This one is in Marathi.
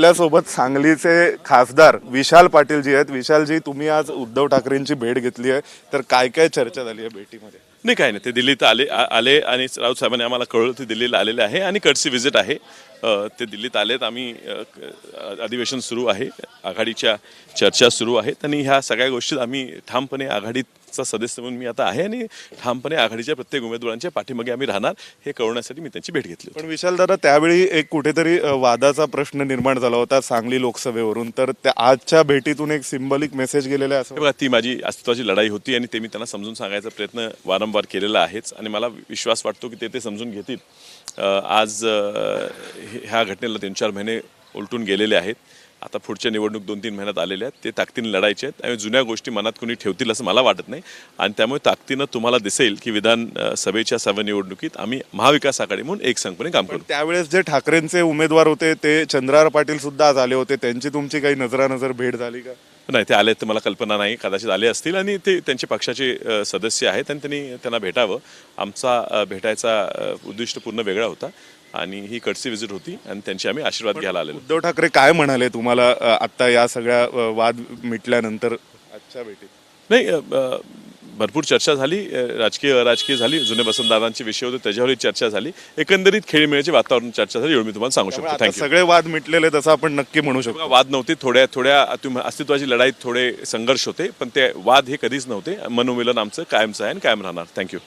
आपल्यासोबत सांगलीचे खासदार विशाल पाटील जी आहेत. विशालजी तुम्ही आज उद्धव ठाकरेंची भेट घेतली आहे. तर काय काय चर्चा झाली आहे भेटीमध्ये? नाही काय नाही. ते दिल्लीत आले आले आणि राऊत साहेबांनी आम्हाला कळलं ते दिल्लीला आलेले आहे आणि कडची व्हिजिट आहे. ते दिल्लीत आलेत. आम्ही अधिवेशन सुरू आहे. आघाडीच्या चर्चा सुरू आहेत आणि ह्या सगळ्या गोष्टीत आम्ही ठामपणे आघाडीत आघाडीचा सदस्य म्हणून मी आता आहे आणि ठामपणे आघाडीच्या प्रत्येक उमेदवारांच्या पाठीमागे आम्ही राहणार हे कळवण्यासाठी मी त्यांची भेट घेतली पण विशाल दादा त्यावेळी एक कुठेतरी वादाचा प्रश्न निर्माण झाला होता सांगली लोकसभेवरून. तर त्या आजच्या भेटीतून एक सिंबॉलिक मेसेज गेलेला असं बघा ती माझी अस्तित्वाची लढाई होती आणि ते मी त्यांना समजून सांगायचा प्रयत्न वारंवार केलेला आहेच आणि मला विश्वास वाटतो की ते ते समजून घेतील. आज ह्या घटनेला तीन चार महिने उलटून गेलेले आहेत. आता पुढच्या निवडणूक दोन तीन महिन्यात आलेल्या आहेत. ते ताकदीने लढायचे आहेत. आणि जुन्या गोष्टी मनात कोणी ठेवतील असं मला वाटत नाही. आणि त्यामुळे ताकदीनं तुम्हाला दिसेल की विधान अं, सभेच्या सभा निवडणुकीत आम्ही महाविकास आघाडी म्हणून एक संघपणे काम करू. त्यावेळेस जे ठाकरेंचे उमेदवार होते ते चंद्रहार पाटील सुद्धा आज आले होते. त्यांची तुमची काही नजरानजर भेट झाली का? नाही ते आले तर मला कल्पना नाही. कदाचित आले असतील आणि ते त्यांचे पक्षाचे सदस्य आहेत आणि त्यांनी त्यांना भेटावं. आमचा भेटायचा उद्दिष्ट पूर्ण वेगळा होता आणि ही कडची व्हिजिट होती आणि त्यांचे आम्ही आशीर्वाद घ्यायला आलेलो. उद्धव ठाकरे काय म्हणाले तुम्हाला अ, आता या सगळ्या वाद मिटल्यानंतर आजच्या भेटीत? नाही भरपूर चर्चा झाली. राजकीय अराजकीय झाली. जुने वसंतदादांचे विषय होते त्याच्यावरही चर्चा झाली. एकंदरीत खेळीमेळीचे वातावरण चर्चा झाली एवढं मी तुम्हाला सांगू शकतो. थँक्यू सगळे वाद मिटलेले असं आपण नक्की म्हणू शकतो. वाद नव्हते थोड्या थोड्या अस्तित्वाची लढाईत थोडे संघर्ष होते पण ते वाद हे कधीच नव्हते. मनोमिलन आमचं कायमचं आहे आणि कायम राहणार. थँक्यू